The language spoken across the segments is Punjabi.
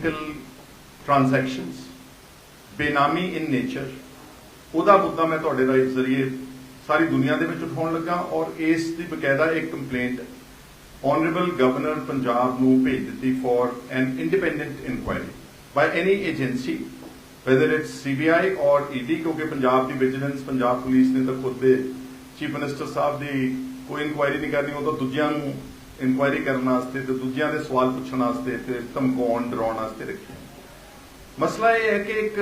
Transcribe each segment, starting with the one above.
unethical transactions, ਬੇਨਾਮੀ ਇਨ ਨੇਚਰ ਉਹਦਾ ਮੁੱਦਾ ਮੈਂ ਤੁਹਾਡੇ ਰਾਹੀਂ ਜ਼ਰੀਏ ਸਾਰੀ ਦੁਨੀਆ ਦੇ ਵਿੱਚ ਉਠਾਉਣ ਲੱਗਾ ਔਰ ਇਸ ਦੀ ਬਕਾਇਦਾ ਇੱਕ ਕੰਪਲੇਂਟ ਆਨਰੇਬਲ ਗਵਰਨਰ ਪੰਜਾਬ ਨੂੰ ਭੇਜ ਦਿੱਤੀ for an independent inquiry by any agency whether it's CBI or ED ਕਿਉਂਕਿ ਪੰਜਾਬ ਦੀ ਵਿਜੀਲੈਂਸ ਪੰਜਾਬ ਪੁਲਿਸ ਨੇ ਤਾਂ ਖੁਦ ਦੇ ਚੀਫ ਮਿਨਿਸਟਰ ਸਾਹਿਬ ਦੀ ਕੋਈ ਇਨਕੁਆਇਰੀ ਨਹੀਂ ਕਰਨੀ, ਉਹ ਤਾਂ ਦੂਜਿਆਂ ਨੂੰ ਇਨਕੁਆਇਰੀ ਕਰਨ ਵਾਸਤੇ ਤੇ ਦੂਜਿਆਂ ਦੇ ਸਵਾਲ ਪੁੱਛਣ ਵਾਸਤੇ ਤੇ ਧਮਕਾਉਣ ਡਰਾਉਣ ਵਾਸਤੇ ਰੱਖਿਆ। ਮਸਲਾ ਇਹ ਹੈ ਕਿ ਇੱਕ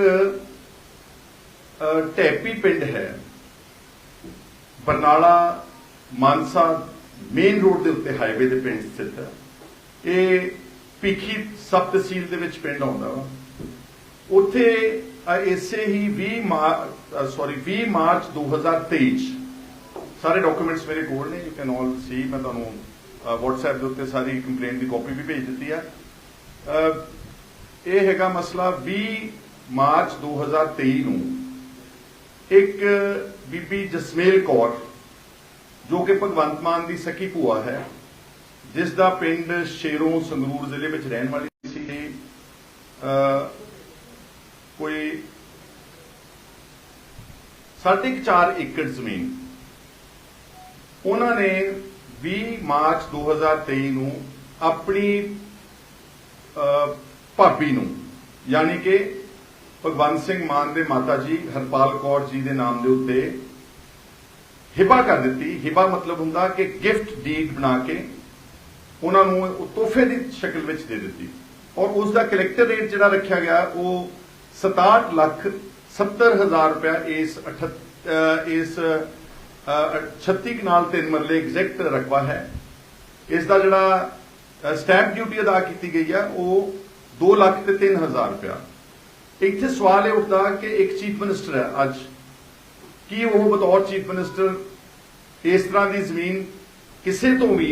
ਅਹ, ਪਿੰਡ ਹੈ। ਬਰਨਾਲਾ ਮਾਨਸਾ ਮੇਨ ਰੋਡ ਦੇ ਉੱਤੇ ਹਾਈਵੇ ਦੇ ਪਿੰਡ ਸਥਿਤ ਹੈ। ਇਹ ਭਿੱਖੀ ਸਬ ਤਹਿਸੀਲ ਦੇ ਵਿੱਚ ਪਿੰਡ ਆਉਂਦਾ ਵਾ। ਉੱਥੇ ਇਸੇ ਹੀ 20 ਮਾਰਚ ਸੌਰੀ 20 ਮਾਰਚ 2023 'ਚ ਸਾਰੇ ਡਾਕੂਮੈਂਟਸ ਮੇਰੇ ਕੋਲ ਨੇ ਯੂ ਕੈਨ ਆਲ ਸੀ ਮੈਂ ਤੁਹਾਨੂੰ WhatsApp ਦੇ ਉੱਤੇ ਸਾਰੀ ਕੰਪਲੇਂਟ ਦੀ ਕਾਪੀ ਵੀ ਭੇਜ ਦਿੱਤੀ ਆ। ਇਹ ਹੈਗਾ ਮਸਲਾ 20 ਮਾਰਚ 2023 ਨੂੰ। ਇੱਕ ਬੀਬੀ ਜਸਮੇਲ ਕੌਰ, ਜੋ ਕਿ ਭਗਵੰਤ ਮਾਨ ਦੀ ਸਕੀ ਭੂਆ ਹੈ ਜਿਸ ਦਾ ਪਿੰਡ ਸ਼ੇਰੋਂ ਸੰਗਰੂਰ ਜ਼ਿਲ੍ਹੇ ਵਿੱਚ ਰਹਿਣ ਵਾਲੀ ਸੀ। ਕੋਈ ਸਾਢੇ ਕੁ ਚਾਰ ਏਕੜ ਜ਼ਮੀਨ। ਉਹਨਾਂ ਨੇ 20 ਮਾਰਚ 2023 ਨੂੰ ਆਪਣੀ ਭਾਬੀ ਨੂੰ, ਯਾਨੀ ਕਿ ਭਗਵੰਤ ਸਿੰਘ ਮਾਨ ਦੇ ਮਾਤਾ ਜੀ ਹਰਪਾਲ ਕੌਰ ਜੀ ਦੇ ਨਾਮ ਦੇ ਉੱਤੇ ਹਿਬਾ ਕਰ ਦਿੱਤੀ। ਹਿਬਾ ਮਤਲਬ ਹੁੰਦਾ ਕਿ ਗਿਫਟ ਡੀਡ ਬਣਾ ਕੇ ਉਹਨਾਂ ਨੂੰ ਤੋਹਫੇ ਦੀ ਸ਼ਕਲ ਵਿੱਚ ਦੇ ਦਿੱਤੀ। ਔਰ ਉਸ ਦਾ ਕਲੈਕਟਰ ਰੇਟ ਜਿਹੜਾ ਰੱਖਿਆ ਗਿਆ, ਉਹ 67 ਲੱਖ 70 ਹਜ਼ਾਰ ਰੁਪਇਆ ਇਸ ਅਠ- ਇਸ 36 ਕਨਾਲ ਤਿੰਨ ਮਰਲੇ ਐਗਜ਼ੈਕਟ ਰਕਬਾ ਹੈ। ਇਸ ਦਾ ਜਿਹੜਾ ਸਟੈਂਪ ਡਿਊਟੀ ਅਦਾ ਕੀਤੀ ਗਈ ਹੈ ਉਹ 2 ਲੱਖ ਤੇ 3 ਹਜ਼ਾਰ ਰੁਪਇਆ। ਇੱਥੇ ਸਵਾਲ ਇਹ ਉੱਠਦਾ ਕਿ ਇੱਕ ਚੀਫ ਮਿਨਿਸਟਰ ਹੈ ਅੱਜ। ਕੀ ਉਹ ਬਤੌਰ ਚੀਫ ਮਿਨਿਸਟਰ ਇਸ ਤਰ੍ਹਾਂ ਦੀ ਜ਼ਮੀਨ ਕਿਸੇ ਤੋਂ ਵੀ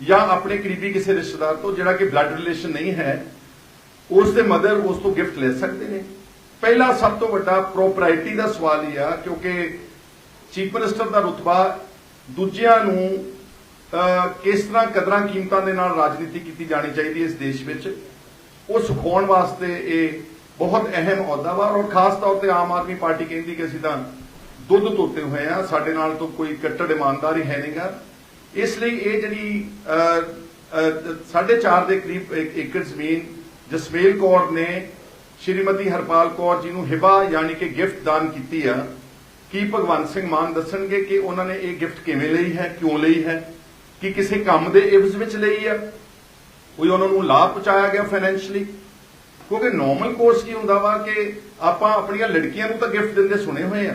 ਜਾਂ ਆਪਣੇ ਕਰੀਬੀ ਕਿਸੇ ਰਿਸ਼ਤੇਦਾਰ ਤੋਂ, ਜਿਹੜਾ ਕਿ ਬਲੱਡ ਰਿਲੇਸ਼ਨ ਨਹੀਂ ਹੈ, ਉਸ ਦੇ ਮਦਰ ਉਸ ਤੋਂ ਗਿਫਟ ਲੈ ਸਕਦੇ ਨੇ? ਪਹਿਲਾ ਸਭ ਤੋਂ ਵੱਡਾ ਪ੍ਰੋਪਰਾਇਟੀ ਦਾ ਸਵਾਲ ਇਹ ਆ, ਕਿਉਂਕਿ ਚੀਫ ਮਿਨਿਸਟਰ ਦਾ ਰੁਤਬਾ ਦੂਜਿਆਂ ਨੂੰ ਕਿਸ ਤਰ੍ਹਾਂ ਕਦਰਾਂ ਕੀਮਤਾਂ ਦੇ ਨਾਲ ਰਾਜਨੀਤੀ ਕੀਤੀ ਜਾਣੀ ਚਾਹੀਦੀ ਹੈ ਇਸ ਦੇਸ਼ ਵਿੱਚ ਉਹ ਸਿਖਾਉਣ ਵਾਸਤੇ ਇਹ ਬਹੁਤ ਅਹਿਮ ਅਹੁਦਾ ਵਾ ਔਰ ਖਾਸ ਤੌਰ ਤੇ ਆਮ ਆਦਮੀ ਪਾਰਟੀ ਕਹਿੰਦੀ ਕਿ ਅਸੀਂ ਤਾਂ ਦੁੱਧ ਤੋਤੇ ਹੋਏ ਆ ਸਾਡੇ ਨਾਲ ਤੋਂ ਕੋਈ ਕੱਟੜ ਇਮਾਨਦਾਰੀ ਹੈ ਨਹੀਂਗਾ ਇਸ ਲਈ ਇਹ ਜਿਹੜੀ ਅਹ, ਅਹ, ਸਾਢੇ ਚਾਰ ਦੇ ਕਰੀਬ ਏਕੜ ਜ਼ਮੀਨ ਜਸਮੇਲ ਕੌਰ ਨੇ ਸ਼੍ਰੀਮਤੀ ਹਰਪਾਲ ਕੌਰ ਜੀ ਨੂੰ ਹਿਬਾ ਯਾਨੀ ਕਿ ਗਿਫਟ ਦਾਨ ਕੀਤੀ ਆ ਕੀ ਭਗਵੰਤ ਸਿੰਘ ਮਾਨ ਦੱਸਣਗੇ ਕਿ ਉਹਨਾਂ ਨੇ ਇਹ ਗਿਫਟ ਕਿਵੇਂ ਲਈ ਹੈ, ਕਿਉਂ ਲਈ ਹੈ? ਕਿ ਕਿਸੇ ਕੰਮ ਦੇ ਇਵਜ਼ ਵਿੱਚ ਲਈ ਆ ਕੋਈ ਉਹਨਾਂ ਨੂੰ ਲਾਭ ਪਹੁੰਚਾਇਆ ਗਿਆ ਫਾਈਨੈਂਸ਼ੀਅਲੀ ਕਿਉਂਕਿ ਨਾਰਮਲ ਕੋਰਸ ਕੀ ਹੁੰਦਾ ਵਾ ਕਿ ਆਪਾਂ ਆਪਣੀਆਂ ਲੜਕੀਆਂ ਨੂੰ ਤਾਂ ਗਿਫਟ ਦਿੰਦੇ ਸੁਣੇ ਹੋਏ ਆ।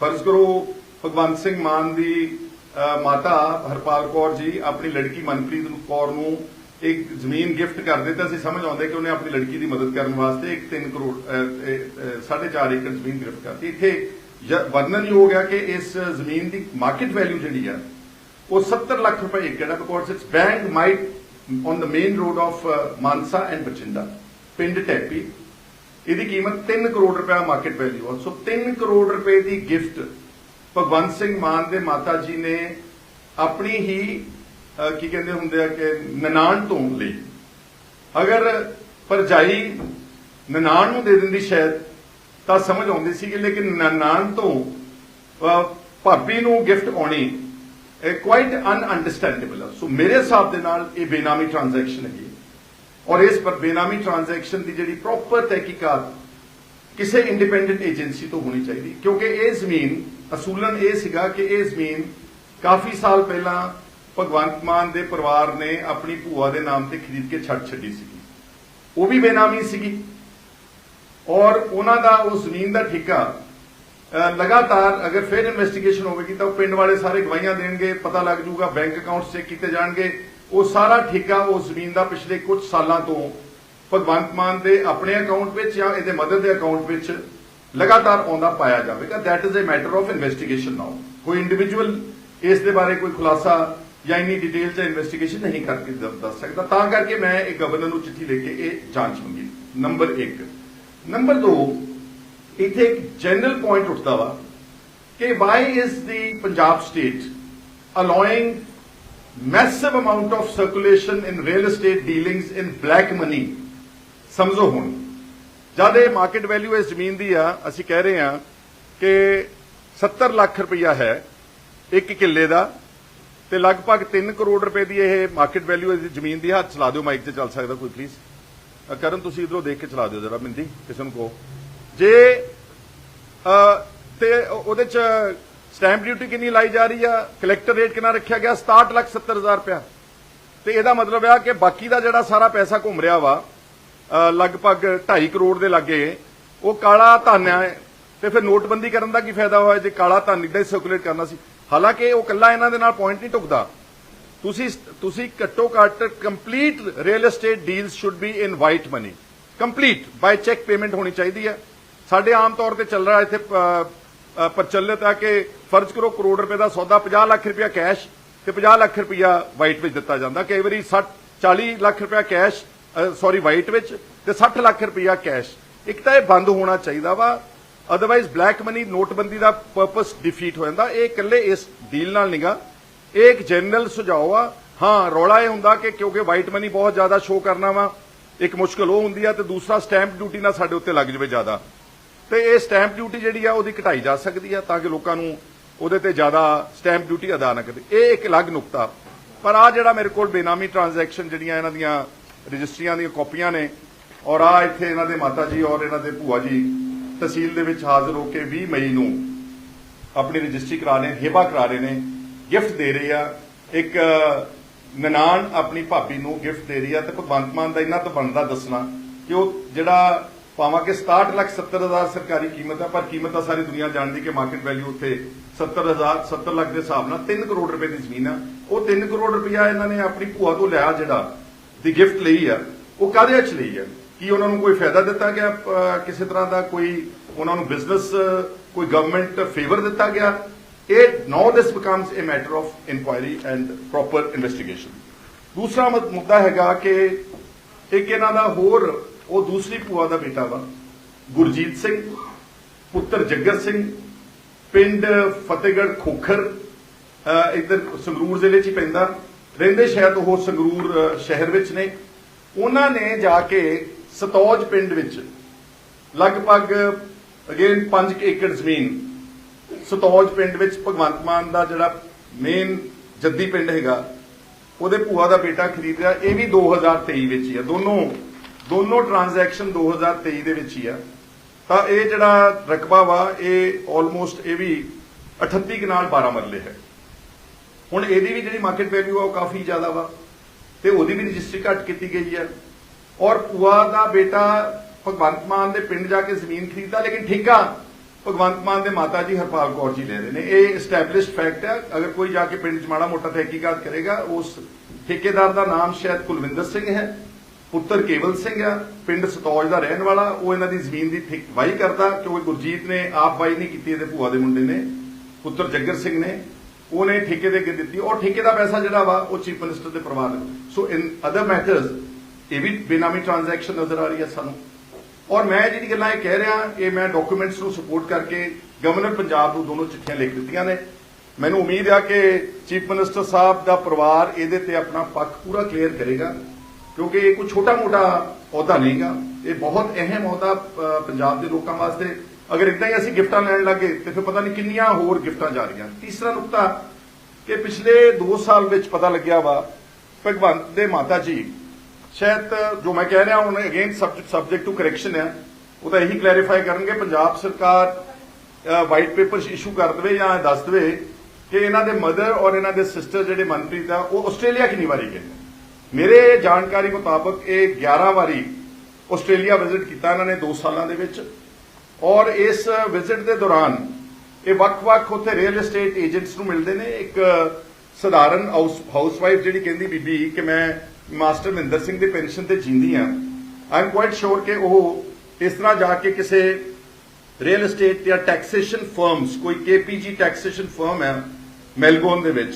ਫਰਜ਼ ਕਰੋ ਭਗਵੰਤ ਸਿੰਘ ਮਾਨ ਦੀ ਮਾਤਾ ਹਰਪਾਲ ਕੌਰ ਜੀ ਆਪਣੀ ਲੜਕੀ ਮਨਪ੍ਰੀਤ ਕੌਰ ਨੂੰ ਇੱਕ ਜ਼ਮੀਨ ਗਿਫਟ ਕਰਦੇ ਦਿੱਤਾ ਅਸੀਂ ਸਮਝ ਆਉਂਦੇ ਕਿ ਉਹਨੇ ਆਪਣੀ ਲੜਕੀ ਦੀ ਮਦਦ ਕਰਨ ਵਾਸਤੇ ਇੱਕ 3 ਕਰੋੜ 4.5 ਏਕੜ ਜ਼ਮੀਨ ਗਿਫਟ ਕਰਤੀ। ਇੱਥੇ ਵਰਣਨ ਹੀ ਹੋ ਕਿ ਇਸ ਜ਼ਮੀਨ ਦੀ ਮਾਰਕੀਟ ਵੈਲਿਊ ਜਿਹੜੀ ਆ ਉਹ 70 ਲੱਖ ਰੁਪਏ ਏਕੜ ਹੈ। Because it's band might on the main road of Mansa and Bathinda ਪਿੰਡ ਟੈਪੀ ਇਹਦੀ ਕੀਮਤ 3 ਕਰੋੜ ਰੁਪਏ ਮਾਰਕੀਟ ਵੈਲਿਊ ਆ। ਸੋ 3 ਕਰੋੜ ਰੁਪਏ ਦੀ ਗਿਫਟ ਭਗਵੰਤ ਸਿੰਘ ਮਾਨ ਦੇ ਮਾਤਾ ਜੀ ਨੇ ਆਪਣੀ ਹੀ ਕੀ ਕਹਿੰਦੇ ਹੁੰਦੇ ਆ ਕਿ ਨਨਾਣ ਤੋਂ ਲਈ। ਅਗਰ ਪਰਜਾਈ ਨਨਾਣ ਨੂੰ ਦੇ ਦਿੰਦੀ ਸ਼ਾਇਦ ਤਾਂ ਸਮਝ ਆਉਂਦੀ ਸੀ ਕਿ ਲੇਕਿਨ ਨਨਾਣ ਤੋਂ ਭਾਬੀ ਨੂੰ ਗਿਫਟ ਆਉਣੀ ਇਹ ਕੁਆਇਟ ਅਨਅੰਡਰਸਟੈਂਡੇਬਲ ਹੈ ਸੋ ਮੇਰੇ ਹਿਸਾਬ ਦੇ ਨਾਲ ਇਹ ਬੇਨਾਮੀ ਟ੍ਰਾਂਜੈਕਸ਼ਨ ਹੈਗੀ ਹੈ। ਔਰ ਇਸ ਪਰ ਬੇਨਾਮੀ ਟ੍ਰਾਂਜੈਕਸ਼ਨ ਦੀ ਜਿਹੜੀ ਪ੍ਰੋਪਰ ਤਹਿਕੀਕਾਤ ਕਿਸੇ ਇੰਡੀਪੈਂਡੈਂਟ ਏਜੰਸੀ ਤੋਂ ਹੋਣੀ ਚਾਹੀਦੀ। ਕਿਉਂਕਿ ਇਹ ਜ਼ਮੀਨ, ਅਸੂਲਨ ਇਹ ਸੀਗਾ ਕਿ ਇਹ ਜ਼ਮੀਨ ਕਾਫੀ ਸਾਲ ਪਹਿਲਾਂ ਭਗਵੰਤ ਮਾਨ ਦੇ ਪਰਿਵਾਰ ਨੇ ਆਪਣੀ ਭੂਆ ਦੇ ਨਾਮ ਤੇ ਖਰੀਦ ਕੇ ਛੱਡ ਛੱਡੀ ਸੀਗੀ। ਉਹ ਵੀ ਬੇਨਾਮੀ ਸੀਗੀ। ਔਰ ਉਹਨਾਂ ਦਾ ਉਸ ਜ਼ਮੀਨ ਦਾ ਠੇਕਾ ਲਗਾਤਾਰ ਅਗਰ ਫਿਰ ਇਨਵੈਸਟੀਗੇਸ਼ਨ ਹੋਵੇਗੀ ਤਾਂ ਉਹ ਪਿੰਡ ਵਾਲੇ ਸਾਰੇ ਗਵਾਹੀਆਂ ਦੇਣਗੇ, ਪਤਾ ਲੱਗ ਜਾਊਗਾ ਬੈਂਕ ਅਕਾਊਂਟਸ ਚੈੱਕ ਕੀਤੇ ਜਾਣਗੇ। ਉਹ ਸਾਰਾ ਠੇਕਾ ਉਸ ਜ਼ਮੀਨ ਦਾ ਪਿਛਲੇ ਕੁਝ ਸਾਲਾਂ ਤੋਂ ਭਗਵੰਤ ਮਾਨ ਦੇ ਆਪਣੇ ਅਕਾਊਂਟ ਵਿੱਚ ਜਾਂ ਇਹਦੇ ਮਦਰ ਦੇ ਅਕਾਊਂਟ ਵਿੱਚ ਲਗਾਤਾਰ ਆਉਂਦਾ ਪਾਇਆ ਜਾਵੇਗਾ। That is a matter of investigation now ਕੋਈ ਇੰਡੀਵਿਜੂਅਲ ਇਸ ਦੇ ਬਾਰੇ ਕੋਈ ਖੁਲਾਸਾ ਜਾਂ ਇੰਨੀ ਡਿਟੇਲ ਚ ਇਨਵੈਸਟੀਗੇਸ਼ਨ ਨਹੀਂ ਕਰਕੇ ਦੱਸ ਸਕਦਾ। ਤਾਂ ਕਰਕੇ ਮੈਂ ਇਹ ਗਵਰਨਰ ਨੂੰ ਚਿੱਠੀ ਲਿਖ ਕੇ ਇਹ ਜਾਂਚ ਮੰਗੀ। ਨੰਬਰ 1 ਨੰਬਰ 2 ਇੱਥੇ ਇੱਕ ਜਨਰਲ ਪੁਆਇੰਟ ਉੱਠਦਾ ਵਾ ਕਿ why is the Punjab state allowing massive amount of circulation in real estate dealings in black money ਸਮਝੋ ਹੁਣ। ਜਦ ਇਹ ਮਾਰਕੀਟ ਵੈਲਿਊ ਇਸ ਜ਼ਮੀਨ ਦੀ ਆ, ਅਸੀਂ ਕਹਿ ਰਹੇ ਹਾਂ ਕਿ 70 ਲੱਖ ਰੁਪਈਆ ਹੈ ਇੱਕ ਕਿੱਲੇ ਦਾ ਤੇ ਲਗਭਗ 3 ਕਰੋੜ ਰੁਪਏ ਦੀ ਇਹ ਮਾਰਕੀਟ ਵੈਲਿਊ ਇਸ ਜ਼ਮੀਨ ਦੀ ਹੱਥ ਚਲਾ ਦਿਓ ਮਾਈਕ ਤੇ ਚੱਲ ਸਕਦਾ ਕੋਈ ਪਲੀਜ਼ ਕਰਨ ਤੁਸੀਂ ਇਧਰੋਂ ਦੇਖ ਕੇ ਚਲਾ ਦਿਓ ਜਰਾ ਮਿੰਦੀ ਕਿਸੇ ਨੂੰ ਕਹੋ। ਜੇ ਤੇ ਉਹਦੇ ਚ ਸਟੈਂਪ ਡਿਊਟੀ ਕਿੰਨੀ ਲਾਈ ਜਾ ਰਹੀ ਆ? ਕਲੈਕਟਰ ਰੇਟ ਕਿੰਨਾ ਰੱਖਿਆ ਗਿਆ? 67 ਲੱਖ 70 ਹਜ਼ਾਰ ਰੁਪਇਆ। ਤੇ ਇਹਦਾ ਮਤਲਬ ਆ ਕਿ ਬਾਕੀ ਦਾ ਜਿਹੜਾ ਸਾਰਾ ਪੈਸਾ ਘੁੰਮ ਰਿਹਾ ਵਾ ਲਗਭਗ 2.5 ਕਰੋੜ ਦੇ ਲਾਗੇ, ਉਹ ਕਾਲਾ ਧਨ ਹੈ ਤੇ ਫਿਰ ਨੋਟਬੰਦੀ ਕਰਨ ਦਾ ਕੀ ਫਾਇਦਾ ਹੋਇਆ? ਜੇ ਕਾਲਾ ਧਨ ਇਦਾਂ ਹੀ ਸਰਕੂਲੇਟ ਕਰਨਾ ਸੀ। ਹਾਲਾਂਕਿ ਉਹ ਕੱਲਾ ਇਹਨਾਂ ਦੇ ਨਾਲ ਪੁਆਇੰਟ ਨਹੀਂ ਟੁਕਦਾ। ਤੁਸੀਂ ਤੁਸੀਂ ਘੱਟੋ ਘੱਟ complete real estate deals should be in white money complete by cheque payment ਹੋਣੀ ਚਾਹੀਦੀ ਹੈ। ਸਾਡੇ ਆਮ ਤੌਰ ਤੇ ਚੱਲ ਰਿਹਾ ਇੱਥੇ ਪ੍ਰਚਲਿਤ ਹੈ ਕਿ ਫਰਜ਼ ਕਰੋ ਕਰੋੜ ਰੁਪਏ ਦਾ ਸੌਦਾ 50 ਲੱਖ ਰੁਪਇਆ ਕੈਸ਼ ਤੇ 50 ਲੱਖ ਰੁਪਇਆ ਵਾਈਟ ਵਿੱਚ ਦਿੱਤਾ ਜਾਂਦਾ। ਕਈ ਵਾਰੀ 60 40 ਲੱਖ ਰੁਪਇਆ ਕੈਸ਼ ਸੌਰੀ ਵਾਈਟ ਵਿੱਚ ਤੇ 60 ਲੱਖ ਰੁਪਇਆ ਕੈਸ਼ ਇੱਕ ਤਾਂ ਇਹ ਬੰਦ ਹੋਣਾ ਚਾਹੀਦਾ ਵਾ। ਅਦਰਵਾਈਜ਼ ਬਲੈਕ ਮਨੀ ਨੋਟਬੰਦੀ ਦਾ ਪਰਪਸ ਡਿਫੀਟ ਹੋ ਜਾਂਦਾ। ਇਹ ਇਕੱਲੇ ਇਸ ਡੀਲ ਨਾਲ ਨਹੀਂਗਾ ਇਹ ਇੱਕ ਜਨਰਲ ਸੁਝਾਅ ਆ ਹਾਂ ਰੌਲਾ ਇਹ ਹੁੰਦਾ ਕਿ ਕਿਉਂਕਿ ਵਾਈਟ ਮਨੀ ਬਹੁਤ ਜ਼ਿਆਦਾ ਸ਼ੋ ਕਰਨਾ ਵਾ ਇੱਕ ਮੁਸ਼ਕਲ ਉਹ ਹੁੰਦੀ ਆ ਤੇ ਦੂਸਰਾ ਸਟੈਂਪ ਡਿਊਟੀ ਨਾਲ ਸਾਡੇ ਉੱਤੇ ਲੱਗ ਜਾਵੇ ਜ਼ਿਆਦਾ ਤੇ ਇਹ ਸਟੈਂਪ ਡਿਊਟੀ ਜਿਹੜੀ ਆ ਉਹਦੀ ਘਟਾਈ ਜਾ ਸਕਦੀ ਆ ਤਾਂ ਕਿ ਲੋਕਾਂ ਨੂੰ ਉਹਦੇ ਤੇ ਜ਼ਿਆਦਾ ਸਟੈਂਪ ਡਿਊਟੀ ਅਦਾ ਨਾ ਕਰੇ ਇਹ ਇੱਕ ਅਲੱਗ ਨੁਕਤਾ ਪਰ ਆ ਜਿਹੜਾ ਮੇਰੇ ਕੋਲ ਬੇਨਾਮੀ ਟ੍ਰਾਂਜੈਕਸ਼ਨ ਜਿਹੜੀਆਂ ਇਹਨਾਂ ਦੀਆਂ ਰਜਿਸਟਰੀਆਂ ਦੀਆਂ ਕਾਪੀਆਂ ਨੇ ਔਰ ਆ ਇੱਥੇ ਇਹਨਾਂ ਦੇ ਮਾਤਾ ਜੀ ਔਰ ਇਹਨਾਂ ਦੇ ਭੂਆ ਜੀ ਤਹਿਸੀਲ ਦੇ ਵਿੱਚ ਹਾਜ਼ਰ ਹੋ ਕੇ 20 ਮਈ ਨੂੰ ਆਪਣੀ ਰਜਿਸਟਰੀ ਕਰਾ ਰਹੇ ਹੇਬਾ ਕਰਾ ਰਹੇ ਨੇ ਗਿਫਟ ਦੇ ਰਹੀ ਆ। ਇੱਕ ਨਨਾਣ ਆਪਣੀ ਭਾਬੀ ਨੂੰ ਗਿਫਟ ਦੇ ਰਹੀ ਆ ਤੇ ਭਗਵੰਤ ਮਾਨ ਦਾ ਇਹਨਾਂ ਤੋਂ ਬਣਦਾ ਦੱਸਣਾ ਕਿ ਉਹ ਜਿਹੜਾ ਭਾਵਾਂ ਕਿ 67 ਲੱਖ 70 ਹਜ਼ਾਰ ਸਰਕਾਰੀ ਕੀਮਤ ਆ, ਪਰ ਕੀਮਤ ਤਾਂ ਸਾਰੀ ਦੁਨੀਆ ਜਾਣਦੀ ਕਿ ਮਾਰਕੀਟ ਵੈਲਿਊ ਉੱਥੇ 70 ਹਜ਼ਾਰ 70 ਲੱਖ ਦੇ ਹਿਸਾਬ ਨਾਲ 3 ਕਰੋੜ ਰੁਪਏ ਦੀ ਜ਼ਮੀਨ ਆ। ਉਹ 3 ਕਰੋੜ ਰੁਪਇਆ ਇਹਨਾਂ ਨੇ ਆਪਣੀ ਭੂਆ ਤੋਂ ਲਿਆ ਜਿਹੜਾ ਦੀ ਗਿਫਟ ਲਈ ਆ। ਉਹ ਕਾਹਦੇ ਵਿੱਚ ਲਈ ਆ? ਕੀ ਉਹਨਾਂ ਨੂੰ ਕੋਈ ਫਾਇਦਾ ਦਿੱਤਾ ਗਿਆ ਕਿਸੇ ਤਰ੍ਹਾਂ ਦਾ ਕੋਈ ਉਹਨਾਂ ਨੂੰ ਬਿਜ਼ਨਸ ਕੋਈ ਗਵਰਨਮੈਂਟ ਫੇਵਰ ਦਿੱਤਾ ਗਿਆ? ਇਹ now this becomes a matter of inquiry and proper investigation ਦੂਸਰਾ ਮੁੱਦਾ ਹੈਗਾ ਕਿ ਇੱਕ ਇਹਨਾਂ ਦਾ ਹੋਰ ਉਹ ਦੂਸਰੀ ਭੂਆ ਦਾ ਬੇਟਾ ਵਾ ਗੁਰਜੀਤ ਸਿੰਘ ਪੁੱਤਰ ਜੱਗਰ ਸਿੰਘ ਪਿੰਡ ਫਤਿਹਗੜ੍ਹ ਖੋਖਰ ਅਹ ਇੱਧਰ ਸੰਗਰੂਰ ਜ਼ਿਲ੍ਹੇ 'ਚ ਹੀ ਪੈਂਦਾ ਰਹਿੰਦੇ ਸ਼ਾਇਦ ਉਹ ਸੰਗਰੂਰ ਸ਼ਹਿਰ ਵਿੱਚ ਨੇ ਉਹਨਾਂ ਨੇ ਜਾ ਕੇ ਸਤੌਜ ਪਿੰਡ ਵਿੱਚ ਲਗਭਗ ਅਗੇਨ 5 ਏਕੜ ਜ਼ਮੀਨ ਸਤੌਜ ਪਿੰਡ ਵਿੱਚ ਭਗਵੰਤ ਮਾਨ ਦਾ ਜਿਹੜਾ ਮੇਨ ਜੱਦੀ ਪਿੰਡ ਹੈਗਾ, ਉਹਦੇ ਭੂਆ ਦਾ ਬੇਟਾ ਖਰੀਦ ਰਿਹਾ, ਇਹ ਵੀ 2023 ਵਿੱਚ ਹੀ ਆ। ਦੋਨੋਂ ਦੋਨੋਂ ਟ੍ਰਾਂਜੈਕਸ਼ਨ 2023 ਦੇ ਵਿੱਚ ਹੀ ਆ। ਤਾਂ ਇਹ ਜਿਹੜਾ ਰਕਬਾ ਵਾ, ਇਹ ਆਲਮੋਸਟ ਇਹ ਵੀ 38 ਕਨਾਲ 12 ਮਰਲੇ ਹੈ। ਹੁਣ ਇਹਦੀ ਵੀ ਜਿਹੜੀ ਮਾਰਕੀਟ ਵੈਲਿਊ ਆ, ਉਹ ਕਾਫੀ ਜ਼ਿਆਦਾ ਵਾ ਤੇ ਉਹਦੀ ਵੀ ਰਜਿਸਟਰੀ ਘੱਟ ਕੀਤੀ ਗਈ ਹੈ ਔਰ ਭੂਆ ਦਾ ਬੇਟਾ ਭਗਵੰਤ ਮਾਨ ਦੇ ਪਿੰਡ ਜਾ ਕੇ ਜ਼ਮੀਨ ਖਰੀਦਦਾ, ਲੇਕਿਨ ਠੇਕਾ ਭਗਵੰਤ ਮਾਨ ਦੇ ਮਾਤਾ ਜੀ ਹਰਪਾਲ ਕੌਰ ਜੀ ਲੈ ਰਹੇ ਨੇ। ਇਹ ਐਸਟੈਬਲਿਸ਼ਡ ਫੈਕਟ ਹੈ। ਅਗਰ ਕੋਈ ਜਾ ਕੇ ਪਿੰਡ 'ਚ ਮਾੜਾ ਮੋਟਾ ਤਹਿਕੀਕਾਤ ਕਰੇਗਾ, ਉਸ ਠੇਕੇਦਾਰ ਦਾ ਨਾਮ ਸ਼ਾਇਦ ਕੁਲਵਿੰਦਰ ਸਿੰਘ ਹੈ, ਪੁੱਤਰ ਕੇਵਲ ਸਿੰਘ ਆ ਪਿੰਡ ਸਤੌਜ ਦਾ ਰਹਿਣ ਵਾਲਾ, ਉਹ ਇਹਨਾਂ ਦੀ ਜ਼ਮੀਨ ਦੀ ਠੇਕ, ਵਾਹੀ ਕਰਦਾ, ਕਿਉਂਕਿ ਗੁਰਜੀਤ ਨੇ ਆਪ ਵਾਹੀ ਨਹੀਂ ਕੀਤੀ, ਇਹਦੇ ਭੂਆ ਦੇ ਮੁੰਡੇ ਨੇ, ਪੁੱਤਰ ਜੱਗਰ ਸਿੰਘ ਨੇ, ਉਹਨੇ ਠੇਕੇ ਦੇ ਕੇ ਦਿੱਤੀ। ਔਰ ਠੇਕੇ ਦਾ ਪੈਸਾ ਜਿਹੜਾ ਵਾ, ਉਹ ਚੀਫ ਮਿਨਿਸਟਰ ਦੇ ਪਰਿਵਾਰ ਨੂੰ। ਸੋ ਇਨ ਅਦਰ ਮੈਟਰਸ ਇਹ ਵੀ ਬੇਨਾਮੀ ਟ੍ਰਾਂਜੈਕਸ਼ਨ ਨਜ਼ਰ ਆ ਰਹੀ ਹੈ ਸਾਨੂੰ। ਔਰ ਮੈਂ ਜਿਹੜੀ ਗੱਲਾਂ ਇਹ ਕਹਿ ਰਿਹਾ, ਇਹ ਮੈਂ ਡਾਕੂਮੈਂਟਸ ਨੂੰ ਸਪੋਰਟ ਕਰਕੇ ਗਵਰਨਰ ਪੰਜਾਬ ਨੂੰ ਦੋਨੋਂ ਚਿੱਠੀਆਂ ਲਿਖ ਦਿੱਤੀਆਂ ਨੇ। ਮੈਨੂੰ ਉਮੀਦ ਆ ਕਿ ਚੀਫ ਮਿਨਿਸਟਰ ਸਾਹਿਬ ਦਾ ਪਰਿਵਾਰ ਇਹਦੇ ਤੇ ਆਪਣਾ ਪੱਖ ਪੂਰਾ ਕਲੀਅਰ ਕਰੇਗਾ, ਕਿਉਂਕਿ ਇਹ ਕੋਈ ਛੋਟਾ ਮੋਟਾ ਅਹੁਦਾ ਨਹੀਂਗਾ। ਇਹ ਬਹੁਤ ਅਹਿਮ ਅਹੁਦਾ ਪੰਜਾਬ ਦੇ ਲੋਕਾਂ ਵਾਸਤੇ। ਅਗਰ ਇਦਾਂ ਹੀ ਅਸੀਂ ਗਿਫਟਾਂ ਲੈਣ ਲੱਗੇ, ਤੇ ਫਿਰ ਪਤਾ ਨਹੀਂ ਕਿੰਨੀਆਂ ਹੋਰ ਗਿਫਟਾਂ ਜਾ ਰਹੀਆਂ। ਤੀਸਰਾ ਨੁਕਤਾ ਕਿ ਪਿਛਲੇ 2 ਸਾਲ ਵਿੱਚ ਪਤਾ ਲੱਗਿਆ ਵਾ, ਭਗਵੰਤ ਦੇ ਮਾਤਾ ਜੀ ਸ਼ਾਇਦ ਜੋ ਮੈਂ ਕਹਿ ਰਿਹਾ ਹੁਣ again subject subject to correction ਹੈ ਉਹ ਤਾਂ ਇਹੀ ਕਲੈਰੀਫਾਈ ਕਰਨਗੇ, ਪੰਜਾਬ ਸਰਕਾਰ ਵਾਈਟ ਪੇਪਰ ਇਸ਼ੂ ਕਰ ਦੇਵੇ ਜਾਂ ਦੱਸ ਦੇਵੇ ਕਿ ਇਹਨਾਂ ਦੇ ਮਦਰ ਔਰ ਇਹਨਾਂ ਦੇ ਸਿਸਟਰ ਜਿਹੜੇ ਮਨਪ੍ਰੀਤ ਆ, ਉਹ ਆਸਟ੍ਰੇਲੀਆ ਕਿੰਨੀ ਵਾਰੀ ਗਏ? ਮੇਰੇ ਜਾਣਕਾਰੀ ਮੁਤਾਬਕ ਇਹ 11 ਵਾਰੀ ਆਸਟ੍ਰੇਲੀਆ ਵਿਜ਼ਿਟ ਕੀਤਾ ਇਹਨਾਂ ਨੇ 2 ਸਾਲਾਂ ਦੇ ਵਿੱਚ ਔਰ ਇਸ ਵਿਜ਼ਿਟ ਦੇ ਦੌਰਾਨ ਇਹ ਵੱਖ-ਵੱਖ ਉੱਥੇ ਰੀਅਲ ਏਸਟੇਟ ਏਜੰਟਸ ਨੂੰ ਮਿਲਦੇ ਨੇ, ਇੱਕ ਸਧਾਰਨ ਹਾਊਸ ਹਾਊਸਵਾਈਫ ਜਿਹੜੀ ਕਹਿੰਦੀ ਬੀਬੀ ਕਿ ਮੈਂ ਮਾਸਟਰ ਮਹਿੰਦਰ ਸਿੰਘ ਦੇ ਪੈਨਸ਼ਨ ਤੇ ਜੀਂਦੀ ਆ ਆਈ ਐਮ ਕੁਆਇਟ ਸ਼ੋਰ ਕਿ ਉਹ ਇਸ ਤਰ੍ਹਾਂ ਜਾ ਕੇ ਕਿਸੇ ਰੀਅਲ ਏਸਟੇਟ ਜਾਂ ਟੈਕਸੇਸ਼ਨ ਫਰਮਸ ਕੋਈ ਕੇਪੀਜੀ ਟੈਕਸੇਸ਼ਨ ਫਰਮ ਹੈ ਮੈਲਬੌਰਨ ਦੇ ਵਿੱਚ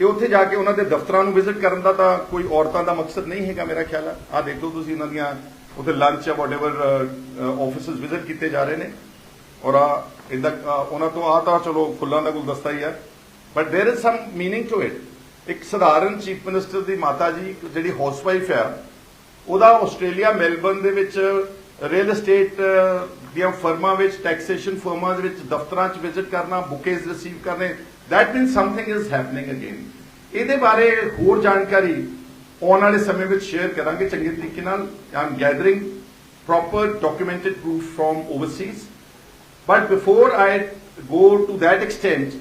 ਇਹ ਉੱਥੇ ਜਾ ਕੇ ਉਹਨਾਂ ਦੇ ਦਫ਼ਤਰਾਂ ਨੂੰ ਵਿਜ਼ਿਟ ਕਰਨ ਦਾ ਤਾਂ ਕੋਈ ਔਰਤਾਂ ਦਾ ਮਕਸਦ ਨਹੀਂ ਹੈਗਾ ਮੇਰਾ ਖਿਆਲ ਹੈ ਆ ਦੇਖੋ ਤੁਸੀਂ ਉਹਨਾਂ ਦੀਆਂ ਉੱਥੇ ਲੰਚ ਜਾਂ ਵਾਟਐਵਰ ਆਫਿਸਸ ਵਿਜ਼ਿਟ ਕੀਤੇ ਜਾ ਰਹੇ ਨੇ ਔਰ ਆ ਇਦਾਂ ਉਹਨਾਂ ਤੋਂ ਆ ਤਾਂ ਚਲੋ ਫੁੱਲਾਂ ਦਾ ਗੁਲਦਸਤਾ ਹੀ ਹੈ but there is some meaning to it ਇੱਕ ਸਧਾਰਨ ਚੀਫ ਮਿਨਿਸਟਰ ਦੀ ਮਾਤਾ ਜੀ ਜਿਹੜੀ ਹਾਊਸਵਾਈਫ ਹੈ ਉਹਦਾ ਆਸਟ੍ਰੇਲੀਆ ਮੈਲਬਰਨ ਦੇ ਵਿੱਚ ਰੀਅਲ ਏਸਟੇਟ ਦੀਆਂ ਫਰਮਾਂ ਵਿੱਚ ਟੈਕਸੇਸ਼ਨ ਫਰਮਾਂ ਦੇ ਵਿੱਚ, ਦਫ਼ਤਰਾਂ 'ਚ ਵਿਜ਼ਿਟ ਕਰਨਾ ਬੁਕੇਜ਼ ਰਿਸੀਵ ਕਰਨੇ that means something is happening again ਇਹਦੇ ਬਾਰੇ ਹੋਰ ਜਾਣਕਾਰੀ ਆਉਣ ਵਾਲੇ ਸਮੇਂ ਵਿੱਚ ਸ਼ੇਅਰ ਕਰਾਂਗੇ ਚੰਗੇ ਤਰੀਕੇ ਨਾਲ ਆਮ gathering proper documented proof from overseas but before I go to that extent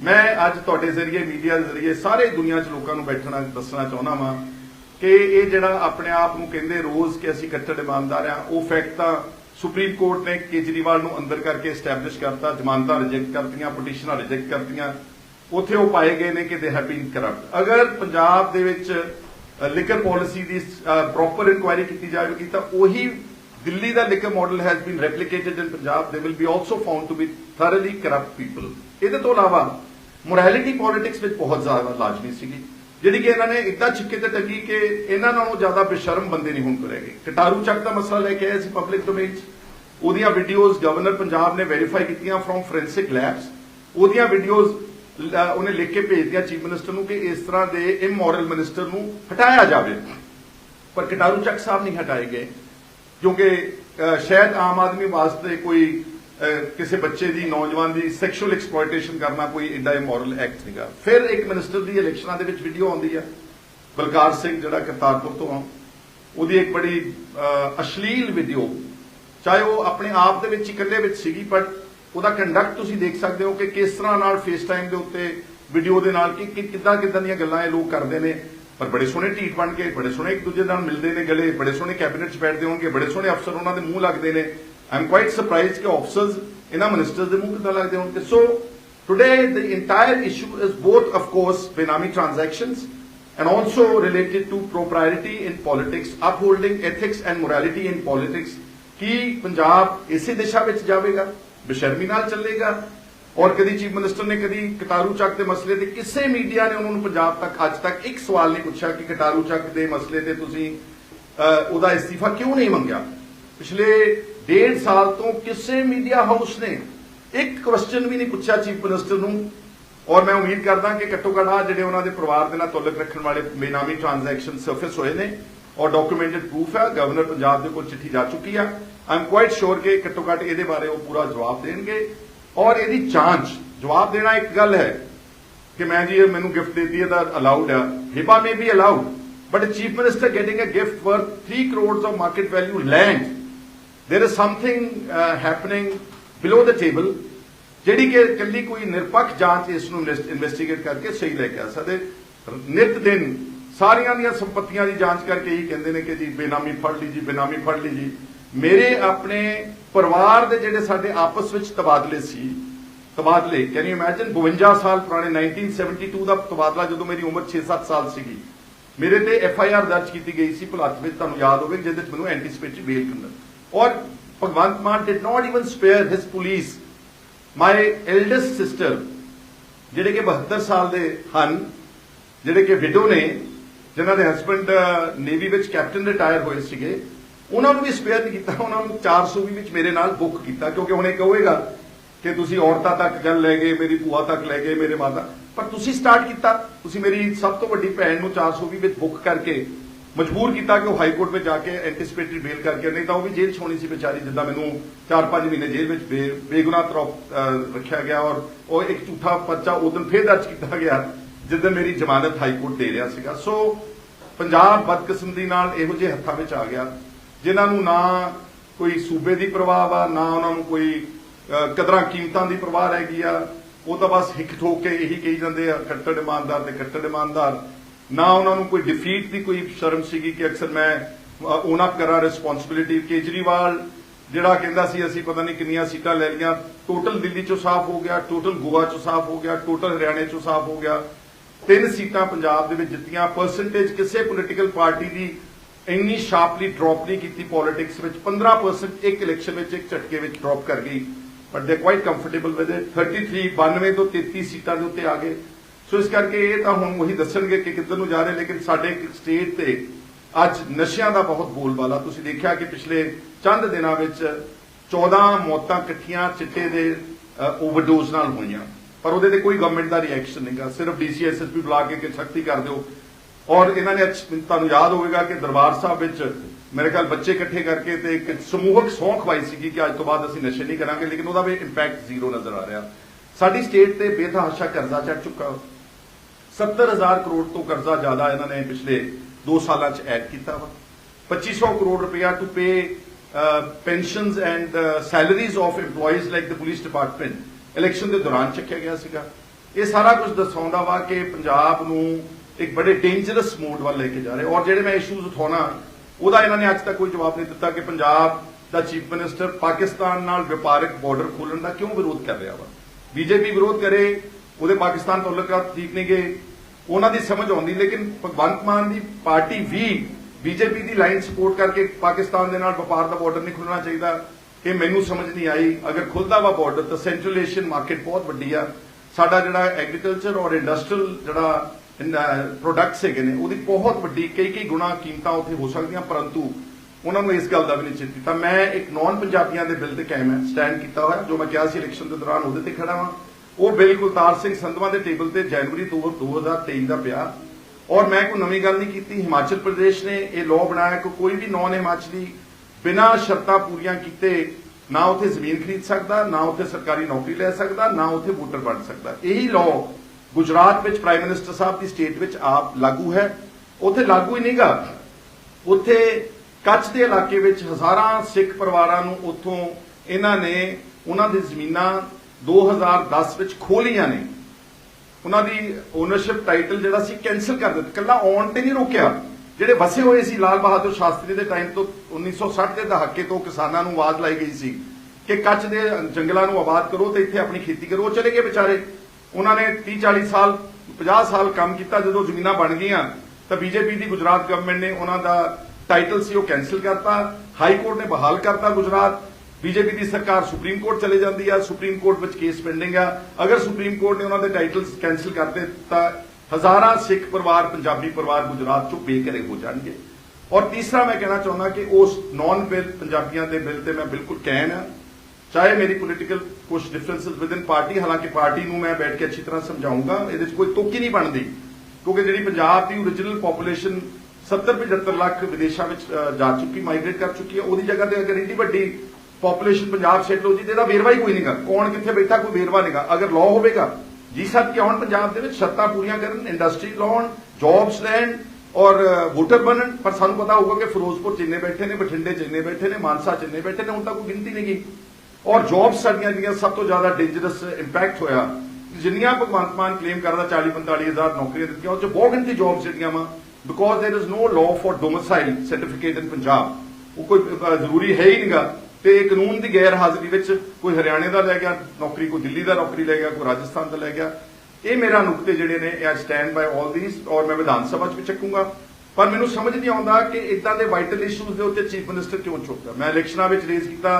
ਮੈਂ ਅੱਜ ਤੁਹਾਡੇ ਜ਼ਰੀਏ, ਮੀਡੀਆ ਦੇ ਜ਼ਰੀਏ ਸਾਰੇ ਦੁਨੀਆ 'ਚ ਲੋਕਾਂ ਨੂੰ ਬੈਠਣਾ, ਦੱਸਣਾ ਚਾਹੁੰਦਾ ਵਾਂ ਕਿ ਇਹ ਜਿਹੜਾ ਆਪਣੇ ਆਪ ਨੂੰ ਕਹਿੰਦੇ ਰੋਜ਼ ਕਿ ਅਸੀਂ ਕੱਟੜ ਇਮਾਨਦਾਰ ਆ ਉਹ ਫੈਕਟ ਤਾਂ ਸੁਪਰੀਮ ਕੋਰਟ ਨੇ ਕੇਜਰੀਵਾਲ ਨੂੰ ਅੰਦਰ ਕਰਕੇ ਐਸਟੈਬਲਿਸ਼ ਕਰਤਾ, ਜ਼ਮਾਨਤਾਂ ਰਿਜੈਕਟ ਕਰਤੀਆਂ ਪਟੀਸ਼ਨਾਂ ਰਿਜੈਕਟ ਕਰਤੀਆਂ, ਉੱਥੇ ਉਹ ਪਾਏ ਗਏ ਨੇ ਕਿ ਦੇ ਹੈਵ ਬੀਨ ਕਰਪਟ ਅਗਰ ਪੰਜਾਬ ਦੇ ਵਿੱਚ ਲਿਕਰ ਪਾਲਿਸੀ ਦੀ ਪ੍ਰੋਪਰ ਇਨਕੁਆਇਰੀ ਕੀਤੀ ਜਾਵੇਗੀ, ਤਾਂ ਉਹੀ ਦਿੱਲੀ ਦਾ liquor model has been replicated in Punjab ਦੇ will be also found to be thoroughly corrupt people ਇਹਦੇ ਤੋਂ ਇਲਾਵਾ ਮੋਰੈਲਿਟੀ ਪੋਲਿਟਿਕਸ ਵਿੱਚ ਬਹੁਤ ਜ਼ਿਆਦਾ ਲਾਜ਼ਮੀ ਸੀਗੀ, ਜਿਹੜੀ ਕਿ ਇਹਨਾਂ ਨੇ ਇਦਾਂ ਛਿੱਕੇ ਤੇ ਟੰਗੀ ਕਿ ਇਹਨਾਂ ਨਾਲੋਂ ਜ਼ਿਆਦਾ ਬੇਸ਼ਰਮ ਬੰਦੇ ਨਹੀਂ ਹੁਣ ਕਰੇਗੇ ਕਟਾਰੂ ਚੱਕ ਦਾ ਮਸਲਾ ਲੈ ਕੇ ਆਏ ਸੀ ਪਬਲਿਕ ਡੋਮੇਨ 'ਚ। ਉਹਦੀਆਂ ਵੀਡੀਓਜ਼ ਗਵਰਨਰ ਪੰਜਾਬ ਨੇ ਵੈਰੀਫਾਈ ਕੀਤੀਆਂ ਫਰੋਮ ਫੋਰੈਂਸਿਕ ਲੈਬਸ ਉਹਦੀਆਂ ਵੀਡੀਓਜ਼ ਉਹਨੇ ਲਿਖ ਕੇ ਭੇਜਤੀਆਂ ਚੀਫ ਮਿਨਿਸਟਰ ਨੂੰ ਕਿ ਇਸ ਤਰ੍ਹਾਂ ਦੇ ਇਮੋਰਲ ਮਿਨਿਸਟਰ ਨੂੰ ਹਟਾਇਆ ਜਾਵੇ। ਪਰ ਕਟਾਰੂ ਚੱਕ ਸਾਹਿਬ ਨਹੀਂ ਹਟਾਏ ਗਏ, ਕਿਉਂਕਿ ਸ਼ਾਇਦ ਆਮ ਆਦਮੀ ਵਾਸਤੇ ਕੋਈ ਕਿਸੇ ਬੱਚੇ ਦੀ, ਨੌਜਵਾਨ ਦੀ ਸੈਕਸ਼ੂਅਲ ਐਕਸਪਲੋਇਟੇਸ਼ਨ ਕਰਨਾ ਕੋਈ ਐਡਾ ਇਮੋਰਲ ਐਕਟ ਨਹੀਂਗਾ ਫਿਰ ਇੱਕ ਮਿਨਿਸਟਰ ਦੀ ਇਲੈਕਸ਼ਨਾਂ ਦੇ ਵਿੱਚ ਵੀਡੀਓ ਆਉਂਦੀ ਆ, ਬਲਕਾਰ ਸਿੰਘ ਜਿਹੜਾ ਕਰਤਾਰਪੁਰ ਤੋਂ ਆ, ਉਹਦੀ ਇੱਕ ਬੜੀ ਅਸ਼ਲੀਲ ਵੀਡੀਓ ਚਾਹੇ ਉਹ ਆਪਣੇ ਆਪ ਦੇ ਵਿੱਚ ਇਕੱਲੇ ਵਿੱਚ ਸੀਗੀ, ਪਰ ਉਹਦਾ ਕੰਡਕਟ ਤੁਸੀਂ ਦੇਖ ਸਕਦੇ ਹੋ ਕਿ ਕਿਸ ਤਰ੍ਹਾਂ ਨਾਲ ਫੇਸ ਟਾਈਮ ਦੇ ਉੱਤੇ ਵੀਡੀਓ ਦੇ ਨਾਲ ਕਿ ਕਿ ਕਿੱਦਾਂ ਕਿੱਦਾਂ ਦੀਆਂ ਗੱਲਾਂ ਇਹ ਲੋਕ ਕਰਦੇ ਨੇ। ਪਰ ਬੜੇ ਸੋਹਣੇ ਢੀਠ ਬਣ ਕੇ, ਬੜੇ ਸੋਹਣੇ ਇੱਕ ਦੂਜੇ ਨਾਲ ਮਿਲਦੇ ਨੇ ਗਲੇ, ਬੜੇ ਸੋਹਣੇ ਕੈਬਨਿਟ 'ਚ ਬੈਠਦੇ ਹੋਣਗੇ, ਬੜੇ ਸੋਹਣੇ ਅਫਸਰ ਉਹਨਾਂ ਦੇ ਮੂੰਹ ਲੱਗਦੇ ਨੇ। ਆਈ ਐਮ ਕੁਆਇਟ ਕਿ ਆਫਸਰਸ ਇਹਨਾਂ ਮਿਨਿਸਟਰਸ ਦੇ ਮੂੰਹ ਕਿੱਦਾਂ ਲੱਗਦੇ ਹੋਣਗੇ so today the entire issue is both of course benami transactions and also related to propriety in politics, upholding ethics and morality in politics ਕੀ ਪੰਜਾਬ ਇਸੇ ਦਿਸ਼ਾ ਵਿੱਚ ਜਾਵੇਗਾ ਬੇਸ਼ਰਮੀ ਨਾਲ ਚੱਲੇਗਾ ਔਰ ਕਦੀ ਚੀਫ ਮਿਨਿਸਟਰ ਨੇ ਕਦੀ ਕਟਾਰੂ ਚੱਕ ਦੇ ਮਸਲੇ ਤੇ ਕਿਸੇ ਮੀਡੀਆ ਨੇ ਉਹਨਾਂ ਨੂੰ ਪੰਜਾਬ ਤੱਕ ਅੱਜ ਤੱਕ ਇੱਕ ਸਵਾਲ ਨਹੀਂ ਪੁੱਛਿਆ ਕਿ ਕਟਾਰੂ ਚੱਕ ਦੇ ਮਸਲੇ ਤੇ ਤੁਸੀਂ ਉਹਦਾ ਅਸਤੀਫਾ ਕਿਉਂ ਨਹੀਂ ਮੰਗਿਆ ਪਿਛਲੇ ਡੇਢ ਸਾਲ ਤੋਂ ਕਿਸੇ ਮੀਡੀਆ ਹਾਊਸ ਨੇ ਇੱਕ ਕੁਐਸਚਨ ਵੀ ਨਹੀਂ ਪੁੱਛਿਆ ਚੀਫ ਮਿਨਿਸਟਰ ਨੂੰ। ਔਰ ਮੈਂ ਉਮੀਦ ਕਰਦਾ ਕਿ ਘੱਟੋ ਘੱਟ ਆਹ ਜਿਹੜੇ ਉਹਨਾਂ ਦੇ ਪਰਿਵਾਰ ਦੇ ਨਾਲ ਤਾਲੁਕ ਰੱਖਣ ਵਾਲੇ ਬੇਨਾਮੀ ਟ੍ਰਾਂਜੈਕਸ਼ਨ ਸਰਫੇਸ ਹੋਏ ਨੇ ਔਰ ਡਾਕੂਮੈਂਟਡ ਪ੍ਰੂਫ ਹੈ ਗਵਰਨਰ ਪੰਜਾਬ ਦੇ ਕੋਲ ਚਿੱਠੀ ਜਾ ਚੁੱਕੀ ਆ। ਆਈ ਐਮ ਕੁਆਇਟ ਸ਼ੋਰ ਕਿ ਘੱਟੋ ਘੱਟ ਇਹਦੇ ਬਾਰੇ ਉਹ ਪੂਰਾ ਜਵਾਬ ਦੇਣਗੇ। ਔਰ ਇਹਦੀ ਜਾਂਚ, ਜਵਾਬ ਦੇਣਾ ਇੱਕ ਗੱਲ ਹੈ ਕਿ ਮੈਂ ਜੀ, ਇਹ ਮੈਨੂੰ ਗਿਫਟ ਦੇਤੀ ਹੈ ਤਾਂ ਅਲਾਉਡ ਹੈ Hiba may be allowed but chief minister getting a gift worth 3 crores of market value land there is something uh, happening below the ਜਿਹੜੀ ਕਿ ਇਕੱਲੀ ਕੋਈ ਨਿਰਪੱਖ ਜਾਂਚ ਇਸ ਨੂੰ ਇਨਵੈਸਟੀਗੇਟ ਕਰਕੇ ਸਹੀ ਲੈ ਕੇ ਆ ਸਕਦੇ। ਨਿਤ ਦਿਨ ਸਾਰੀਆਂ ਦੀਆਂ ਸੰਪਤੀਆਂ ਦੀ ਜਾਂਚ ਕਰਕੇ ਹੀ ਕਹਿੰਦੇ ਨੇ ਕਿ ਜੀ ਬੇਨਾਮੀ ਫੜ ਲਈ ਜੀ ਬੇਨਾਮੀ ਫੜ ਲਈ ਜੀ। ਮੇਰੇ ਆਪਣੇ ਪਰਿਵਾਰ ਦੇ ਜਿਹੜੇ ਸਾਡੇ ਆਪਸ ਵਿੱਚ ਤਬਾਦਲੇ ਸੀ ਤਬਾਦਲੇ ਕੈਨ ਯੂ ਇਮੇਜਿਨ 52 ਸਾਲ ਪੁਰਾਣੇ 1972 ਦਾ ਤਬਾਦਲਾ ਜਦੋਂ ਮੇਰੀ ਉਮਰ 6-7 ਸਾਲ ਸੀਗੀ। ਮੇਰੇ ਤੇ ਐਫ ਆਈ ਆਰ ਦਰਜ ਕੀਤੀ ਗਈ ਸੀ ਭੁਲੱਥ ਵਿੱਚ ਤੁਹਾਨੂੰ ਯਾਦ ਹੋਵੇ ਜਿਹਦੇ ਵਿੱਚ ਮੈਨੂੰ ਐਂਟੀਸਪੇਟਰੀ ਬੇਲ ਕਿੰਦਰ ਔਰ Bhagwant Mann did not even spare his police my eldest sister ਜਿਹੜੇ ਕਿ 72 ਸਾਲ ਦੇ ਹਨ, ਜਿਹੜੇ ਕਿ ਵਿਡੋ ਨੇ, ਜਿਨ੍ਹਾਂ ਦੇ ਹਸਬੰਡ ਨੇਵੀ ਵਿੱਚ ਕੈਪਟਨ ਰਿਟਾਇਰ ਹੋਏ ਸੀਗੇ, ਉਹਨਾਂ ਨੂੰ ਵੀ ਸਪੇਅਰ ਨਹੀਂ ਕੀਤਾ, ਉਹਨਾਂ ਨੂੰ 420 ਵਿੱਚ ਮੇਰੇ ਨਾਲ ਬੁੱਕ ਕੀਤਾ, ਕਿਉਂਕਿ ਹੁਣ ਇਹ ਕਹੇਗਾ ਕਿ ਤੁਸੀਂ ਔਰਤਾਂ ਤੱਕ ਗੱਲ ਲੈ ਗਏ, ਮੇਰੀ ਭੂਆ ਤੱਕ ਲੈ ਗਏ, ਮੇਰੇ ਮਾਤਾ। ਪਰ ਤੁਸੀਂ ਸਟਾਰਟ ਕੀਤਾ, ਤੁਸੀਂ ਮੇਰੀ ਸਭ ਤੋਂ ਵੱਡੀ ਭੈਣ ਨੂੰ 420 ਵਿੱਚ ਬੁੱਕ ਕਰਕੇ ਮਜਬੂਰ ਕੀਤਾ ਕਿ ਉਹ ਹਾਈ ਕੋਰਟ ਵਿੱਚ ਜਾ ਕੇ ਐਂਟੀਸਪੇਟਰੀ ਬੇਲ ਕਰਕੇ, ਨਹੀਂ ਤਾਂ ਉਹ ਵੀ ਜੇਲ੍ਹ 'ਚ ਸੀ ਵਿਚਾਰੀ, ਜਿੱਦਾਂ ਮੈਨੂੰ 4-5 ਮਹੀਨੇ ਜੇਲ੍ਹ ਵਿੱਚ ਬੇ- ਬੇਗੁਨਾਹ ਰੱਖਿਆ ਗਿਆ ਔਰ ਉਹ ਇੱਕ ਝੂਠਾ ਪਰਚਾ ਉਦੋਂ ਫੇਰ ਦਰਜ ਕੀਤਾ ਗਿਆ ਜਿੱਦਾਂ ਮੇਰੀ ਜ਼ਮਾਨਤ ਹਾਈ ਕੋਰਟ ਦੇ ਰਿਹਾ ਸੀਗਾ। ਸੋ ਪੰਜਾਬ ਬਦਕਿਸਮਤੀ ਨਾਲ ਇਹੋ ਜਿਹੇ ਹੱਥਾਂ ਵਿੱਚ ਆ ਗਿਆ, ਜਿਨ੍ਹਾਂ ਨੂੰ ਨਾ ਕੋਈ ਸੂਬੇ ਦੀ ਪ੍ਰਵਾਹ ਆ ਨਾ ਉਹਨਾਂ ਨੂੰ ਕੋਈ ਕਦਰਾਂ ਕੀਮਤਾਂ ਦੀ ਪ੍ਰਵਾਹ ਰਹਿ ਗਈ ਆ। ਉਹ ਤਾਂ ਬਸ ਹਿੱਕ ਠੋਕ ਕੇ ਇਹੀ ਕਹੀ ਜਾਂਦੇ ਆ ਖੱਟੜ ਇਮਾਨਦਾਰ ਤੇ ਖੱਟੜ ਇਮਾਨਦਾਰ। ਨਾ ਉਹਨਾਂ ਨੂੰ ਕੋਈ ਡਿਫੀਟ ਦੀ ਕੋਈ ਸ਼ਰਮ ਸੀਗੀ ਕਿ ਅਕਸਰ ਮੈਂ ਓਨ ਅਪ ਕਰਾਂ ਰਿਸਪੌਂਸਿਬਿਲਿਟੀ ਕੇਜਰੀਵਾਲ ਜਿਹੜਾ ਕਹਿੰਦਾ ਸੀ, ਅਸੀਂ ਪਤਾ ਨਹੀਂ ਕਿੰਨੀਆਂ ਸੀਟਾਂ ਲੈ ਲਈਆਂ। ਟੋਟਲ ਦਿੱਲੀ ਚੋਂ ਸਾਫ਼ ਹੋ ਗਿਆ, ਟੋਟਲ ਗੋਆ ਚੋਂ ਸਾਫ਼ ਹੋ ਗਿਆ, ਟੋਟਲ ਹਰਿਆਣੇ ਚੋਂ ਸਾਫ਼ ਹੋ ਗਿਆ। ਤਿੰਨ ਸੀਟਾਂ ਪੰਜਾਬ ਦੇ ਵਿੱਚ ਜਿੱਤੀਆਂ। ਪਰਸੈਂਟੇਜ ਕਿਸੇ ਪੋਲੀਟੀਕਲ ਪਾਰਟੀ ਦੀ ਇੰਨੀ ਸ਼ਾਰਪਲੀ ਡ੍ਰੌਪ ਨਹੀਂ ਕੀਤੀ ਪੋਲਿਟਿਕਸ ਵਿੱਚ। 15% ਇੱਕ ਇਲੈਕਸ਼ਨ ਵਿੱਚ ਇੱਕ ਝਟਕੇ ਵਿੱਚ ਡ੍ਰੌਪ ਕਰ ਗਈ। ਬਟ ਦੇ ਕੁਆਇਟ ਕੰਫਰਟੇਬਲ ਵਿਦ 33 92 ਤੋਂ 33 ਸੀਟਾਂ ਦੇ ਉੱਤੇ ਆ ਗਏ। ਸੋ ਇਸ ਕਰਕੇ ਇਹ ਤਾਂ ਹੁਣ ਉਹੀ ਦੱਸਣਗੇ ਕਿ ਕਿੱਧਰ ਨੂੰ ਜਾ ਰਹੇ, ਲੇਕਿਨ ਸਾਡੇ ਸਟੇਟ ਤੇ ਅੱਜ ਨਸ਼ਿਆਂ ਦਾ ਬਹੁਤ ਬੋਲਬਾਲਾ। ਤੁਸੀਂ ਦੇਖਿਆ ਕਿ ਪਿਛਲੇ ਚੰਦ ਦਿਨਾਂ ਵਿੱਚ 14 ਮੌਤਾਂ ਇਕੱਠੀਆਂ ਚਿੱਟੇ ਦੇ ਓਵਰਡੋਜ਼ ਨਾਲ ਹੋਈਆਂ। ਪਰ ਉਹਦੇ ਤੇ ਕੋਈ ਗਵਰਨਮੈਂਟ ਦਾ ਰਿਐਕਸ਼ਨ ਨਹੀਂਗਾ ਸਿਰਫ ਡੀਸੀਐਸਐਸਪੀ ਬੁਲਾ ਕੇ ਕਿ ਸਖਤੀ ਕਰ ਦਿਓ। ਔਰ ਇਹਨਾਂ ਨੇ ਤੁਹਾਨੂੰ ਯਾਦ ਹੋਵੇਗਾ ਕਿ ਦਰਬਾਰ ਸਾਹਿਬ ਵਿੱਚ ਮੇਰੇ ਖਿਆਲ ਬੱਚੇ ਇਕੱਠੇ ਕਰਕੇ ਤੇ ਇੱਕ ਸਮੂਹਕ ਸੌਂਖ ਖਵਾਈ ਸੀਗੀ ਕਿ ਅੱਜ ਤੋਂ ਬਾਅਦ ਅਸੀਂ ਨਸ਼ੇ ਨਹੀਂ ਕਰਾਂਗੇ, ਲੇਕਿਨ ਉਹਦਾ ਵੀ ਇੰਪੈਕਟ ਜ਼ੀਰੋ ਨਜ਼ਰ ਆ ਰਿਹਾ। ਸਾਡੀ ਸਟੇਟ ਤੇ ਬੇਤਹਾਸ਼ਾ ਕਰਜ਼ਾ ਚੜ ਚੁੱਕਾ। 70000 ਕਰੋੜ ਤੋਂ ਕਰਜ਼ਾ ਜ਼ਿਆਦਾ ਇਹਨਾਂ ਨੇ ਪਿਛਲੇ 2 ਸਾਲਾਂ 'ਚ ਐਡ ਕੀਤਾ ਵਾ। 2500 ਕਰੋੜ ਰੁਪਇਆ to pay pensions and salaries of EMPLOYEES like the police department election ਦੇ ਦੌਰਾਨ ਚੱਕਿਆ ਗਿਆ ਸੀਗਾ। ਇਹ ਸਾਰਾ ਕੁਝ ਦਰਸਾਉਂਦਾ ਵਾ ਕਿ ਪੰਜਾਬ ਨੂੰ ਇੱਕ ਬੜੇ ਡੇਂਜਰਸ ਮੋਡ ਵੱਲ ਲੈ ਕੇ ਜਾ ਰਹੇ ਔਰ ਜਿਹੜੇ ਮੈਂ ਇਸ਼ੂਜ਼ ਉਠਾਉਣਾ, ਉਹਦਾ ਇਹਨਾਂ ਨੇ ਅੱਜ ਤੱਕ ਕੋਈ ਜਵਾਬ ਨਹੀਂ ਦਿੱਤਾ ਕਿ ਪੰਜਾਬ ਦਾ ਚੀਫ ਮਿਨਿਸਟਰ ਪਾਕਿਸਤਾਨ ਨਾਲ ਵਪਾਰਕ ਬਾਰਡਰ ਖੋਲਣ ਦਾ ਕਿਉਂ ਵਿਰੋਧ ਕਰ ਰਿਹਾ ਵਾ। ਬੀਜੇਪੀ ਵਿਰੋਧ ਕਰੇ, ਉਹਦੇ ਪਾਕਿਸਤਾਨ ਤਾਲੁਕਾਤ ਠੀਕ ਨਹੀਂ ਗਏ। ਉਹਨਾਂ ਦੀ ਸਮਝ ਆਉਂਦੀ, ਲੇਕਿਨ ਭਗਵੰਤ ਮਾਨ ਦੀ ਪਾਰਟੀ ਵੀ ਬੀਜੇਪੀ ਦੀ ਲਾਈਨ ਸਪੋਰਟ ਕਰਕੇ ਪਾਕਿਸਤਾਨ ਦੇ ਨਾਲ ਵਪਾਰ ਦਾ ਬਾਰਡਰ ਨਹੀਂ ਖੁੱਲਣਾ ਚਾਹੀਦਾ, ਇਹ ਮੈਨੂੰ ਸਮਝ ਨਹੀਂ ਆਈ। ਅਗਰ ਖੁੱਲਦਾ ਵਾ ਬਾਰਡਰ ਤਾਂ ਸੈਂਟਰਲ ਏਸ਼ੀਅਨ ਮਾਰਕੀਟ ਬਹੁਤ ਵੱਡੀ ਆ। ਸਾਡਾ ਜਿਹੜਾ ਐਗਰੀਕਲਚਰ ਔਰ ਇੰਡਸਟਰੀਅਲ ਜਿਹੜਾ ਪ੍ਰੋਡਕਟਸ ਹੈਗੇ ਨੇ, ਉਹਦੀ ਬਹੁਤ ਵੱਡੀ ਕਈ ਕਈ ਗੁਣਾ ਕੀਮਤਾਂ ਉੱਥੇ ਹੋ ਸਕਦੀਆਂ, ਪਰੰਤੂ ਉਹਨਾਂ ਨੂੰ ਇਸ ਗੱਲ ਦਾ ਵੀ ਨਹੀਂ ਚਿੰਤਾ। ਕੀਤਾ ਮੈਂ ਇੱਕ ਨੌਨ ਪੰਜਾਬੀਆਂ ਦੇ ਬਿੱਲ ਤੇ ਕਾਇਮ ਹੈ ਸਟੈਂਡ ਕੀਤਾ ਹੋਇਆ, ਜੋ ਮੈਂ ਕਿਹਾ ਸੀ ਇਲੈਕਸ਼ਨ ਦੇ ਦੌਰਾਨ ਉਹਦੇ ਤੇ ਖੜਾ ਹਾਂ ਉਹ ਬਿੱਲ ਕੁਲਤਾਰ ਸਿੰਘ ਸੰਧਵਾ ਦੇ ਟੇਬਲ ਤੇ ਜਨਵਰੀ 2 2023 ਦਾ ਪਿਆ। ਔਰ ਮੈਂ ਕੋਈ ਨਵੀਂ ਗੱਲ ਨਹੀਂ ਕੀਤੀ। ਹਿਮਾਚਲ ਪ੍ਰਦੇਸ਼ ਨੇ ਇਹ ਲਾਅ ਬਣਾਇਆ ਕਿ ਕੋਈ ਵੀ ਨੌਨ ਹਿਮਾਚਲੀ ਬਿਨਾਂ ਸ਼ਰਤਾਂ ਪੂਰੀਆਂ ਕੀਤੇ ਨਾ ਉੱਥੇ ਜ਼ਮੀਨ ਖਰੀਦ ਸਕਦਾ, ਨਾ ਉੱਥੇ ਸਰਕਾਰੀ ਨੌਕਰੀ ਲੈ ਸਕਦਾ, ਨਾ ਉੱਥੇ ਵੋਟਰ ਬਣ ਸਕਦਾ। ਇਹੀ ਲਾਅ ਗੁਜਰਾਤ ਵਿੱਚ ਪ੍ਰਾਈਮ ਮਿਨਿਸਟਰ ਸਾਹਿਬ ਦੀ ਸਟੇਟ ਵਿੱਚ ਆਪ ਲਾਗੂ ਹੈ। ਉੱਥੇ ਲਾਗੂ ਹੀ ਨਹੀਂਗਾ। ਉੱਥੇ ਕੱਚ ਦੇ ਇਲਾਕੇ ਵਿੱਚ ਹਜ਼ਾਰਾਂ ਸਿੱਖ ਪਰਿਵਾਰਾਂ ਨੂੰ ਉਥੋਂ ਇਹਨਾਂ ਨੇ ਉਹਨਾਂ ਦੀ ਜ਼ਮੀਨਾਂ 2010 ਵਿੱਚ ਖੋਲੀਆਂ ਨੇ। ਉਹਨਾਂ ਦੀ ਓਨਰਸ਼ਿਪ ਟਾਈਟਲ ਜਿਹੜਾ ਸੀ ਕੈਨਸਲ ਕਰ ਦਿੱਤਾ। ਕੱਲਾ ਆਉਣ ਤੇ ਨਹੀਂ ਰੋਕਿਆ। ਜਿਹੜੇ ਵਸੇ ਹੋਏ ਸੀ ਲਾਲ ਬਹਾਦਰ ਸ਼ਾਸਤਰੀ ਦੇ ਟਾਈਮ ਤੋਂ 1960 ਦੇ ਦਹਾਕੇ ਤੋਂ ਕਿਸਾਨਾਂ ਨੂੰ ਆਵਾਜ਼ ਲਾਈ ਗਈ ਸੀ ਕਿ ਕੱਚ ਦੇ ਜੰਗਲਾਂ ਨੂੰ ਆਬਾਦ ਕਰੋ ਤੇ ਇੱਥੇ ਆਪਣੀ ਖੇਤੀ ਕਰੋ। ਉਹ ਚਲੇ ਗਏ ਵਿਚਾਰੇ। ਉਹਨਾਂ ਨੇ 30 40 ਸਾਲ 50 ਸਾਲ ਕੰਮ ਕੀਤਾ। ਜਦੋਂ ਜ਼ਮੀਨਾਂ ਬਣ ਗਈਆਂ, ਤਾਂ ਬੀਜੇਪੀ ਦੀ ਗੁਜਰਾਤ ਗਵਰਨਮੈਂਟ ਨੇ ਉਹਨਾਂ ਦਾ ਟਾਈਟਲ ਸੀ, ਉਹ ਕੈਨਸਲ ਕਰਤਾ। ਹਾਈ ਕੋਰਟ ਨੇ ਬਹਾਲ ਕਰਤਾ ਗੁਜਰਾਤ। ਬੀਜੇਪੀ ਦੀ ਸਰਕਾਰ ਸੁਪਰੀਮ ਕੋਰਟ ਚਲੇ ਜਾਂਦੀ ਆ, ਸੁਪਰੀਮ ਕੋਰਟ ਵਿੱਚ ਕੇਸ ਪੈਂਡਿੰਗ ਆ। ਅਗਰ ਸੁਪਰੀਮ ਕੋਰਟ ਨੇ ਉਹਨਾਂ ਦੇ ਟਾਈਟਲਸ ਕੈਨਸਲ ਕਰਤੇ ਤਾਂ ਹਜ਼ਾਰਾਂ ਸਿੱਖ ਪਰਿਵਾਰ, ਪੰਜਾਬੀ ਪਰਿਵਾਰ ਗੁਜਰਾਤ ਚੋਂ ਬੇਘਰੇ ਹੋ ਜਾਣਗੇ। ਔਰ ਤੀਸਰਾ ਮੈਂ ਕਹਿਣਾ ਚਾਹੁੰਦਾ ਕਿ ਉਸ ਨੌਨ ਬਿੱਲ ਪੰਜਾਬੀਆਂ ਦੇ ਬਿੱਲ ਤੇ ਮੈਂ ਬਿਲਕੁਲ ਕਹਿਣ ਆ। ਚਾਹੇ ਮੇਰੀ ਪੋਲੀਟੀਕਲ ਕੁਝ ਡਿਫਰੈਂਸਸ ਵਿਦਨ ਪਾਰਟੀ ਹਾਲਾਂਕਿ ਪਾਰਟੀ ਨੂੰ ਮੈਂ ਬੈਠ ਕੇ ਅੱਛੀ ਤਰ੍ਹਾਂ ਸਮਝਾਉਂਗਾ, ਇਹਦੇ ਵਿੱਚ ਕੋਈ ਤੋਕੀ ਨਹੀਂ ਬਣਦੀ। ਕਿਉਂਕਿ ਜਿਹੜੀ ਪੰਜਾਬ ਦੀ ਓਰੀਜਨਲ ਪੋਪੂਲੇਸ਼ਨ 70 75 ਲੱਖ ਵਿਦੇਸ਼ਾਂ ਵਿੱਚ ਜਾ ਚੁੱਕੀ ਮਾਈਗ੍ਰੇਟ ਕਰ ਚੁੱਕੀ ਹੈ ਉਹਦੀ ਜਗ੍ਹਾ ਤੇ ਅਗਰ ਇੰਨੀ ਵੱਡੀ ਪੋਪੂਲੇਸ਼ਨ ਪੰਜਾਬ ਸ਼ੈਡੋ ਜੀ ਇਹਦਾ ਵੇਰਵਾ ਹੀ ਕੋਈ ਨਹੀਂਗਾ ਕੌਣ ਕਿੱਥੇ ਬੈਠਾ ਕੋਈ ਵੇਰਵਾ ਨਹੀਂਗਾ ਅਗਰ ਲਾਅ ਹੋਵੇਗਾ, ਜੀ ਸਾਹਿਬ ਕਿ ਹੁਣ ਪੰਜਾਬ ਦੇ ਵਿੱਚ? ਸ਼ਰਤਾਂ ਪੂਰੀਆਂ ਕਰਨ ਇੰਡਸਟਰੀ ਲਾਉਣ ਜੌਬਸ ਲੈਣ ਔਰ ਵੋਟਰ ਬਣਨ। ਪਰ ਸਾਨੂੰ ਪਤਾ ਹੋਊਗਾ ਕਿ ਫਿਰੋਜ਼ਪੁਰ ਜਿੰਨੇ ਬੈਠੇ ਨੇ, ਬਠਿੰਡੇ ਜਿੰਨੇ ਬੈਠੇ ਨੇ, ਮਾਨਸਾ ਜਿੰਨੇ ਬੈਠੇ ਨੇ, ਹੁਣ ਤਾਂ ਕੋਈ ਗਿਣਤੀ ਨਹੀਂਗੀ। ਔਰ ਜੌਬ ਸਾਡੀਆਂ ਜਿਹੜੀਆਂ ਸਭ ਤੋਂ ਜ਼ਿਆਦਾ ਡੇਂਜਰਸ ਇੰਪੈਕਟ ਹੋਇਆ। ਜਿੰਨੀਆਂ ਭਗਵੰਤ ਮਾਨ ਕਲੇਮ ਕਰਦਾ 40 45000 ਨੌਕਰੀਆਂ ਦਿੱਤੀਆਂ, ਉਹ ਚ ਬਹੁਤ ਗਿਣਤੀ ਜੌਬਸ ਜਿਹੜੀਆਂ ਵਾ। Because there is no law for domicile certificate in Punjab ਉਹ ਕੋਈ ਜ਼ਰੂਰੀ ਹੈ ਹੀ ਨਹੀਂਗਾ। ਤੇ ਇਹ ਕਾਨੂੰਨ ਦੀ ਗੈਰ ਹਾਜ਼ਰੀ ਵਿੱਚ ਕੋਈ ਹਰਿਆਣੇ ਦਾ ਲੈ ਗਿਆ ਨੌਕਰੀ ਕੋਈ ਦਿੱਲੀ ਦਾ ਨੌਕਰੀ ਲੈ ਗਿਆ ਕੋਈ ਰਾਜਸਥਾਨ ਦਾ ਲੈ ਗਿਆ। ਇਹ ਮੇਰਾ ਨੁਕਤੇ ਜਿਹੜੇ ਨੇ ਆਈ ਸਟੈਂਡ ਬਾਈ 올 ਥੀਸ ਔਰ ਮੈਂ ਵਿਧਾਨ ਸਭਾ 'ਚ ਵੀ ਚੱਕੂੰਗਾ। ਪਰ ਮੈਨੂੰ ਸਮਝ ਨਹੀਂ ਆਉਂਦਾ ਕਿ ਇਦਾਂ ਦੇ ਵਾਈਟਲ ਇਸ਼ੂਜ਼ ਦੇ ਉੱਤੇ ਚੀਫ ਮਿਨਿਸਟਰ ਕਿਉਂ ਚੁੱਕਦਾ ਮੈਂ ਇਲੈਕਸ਼ਨਾਂ ਵਿੱਚ ਰੇਜ਼ ਕੀਤਾ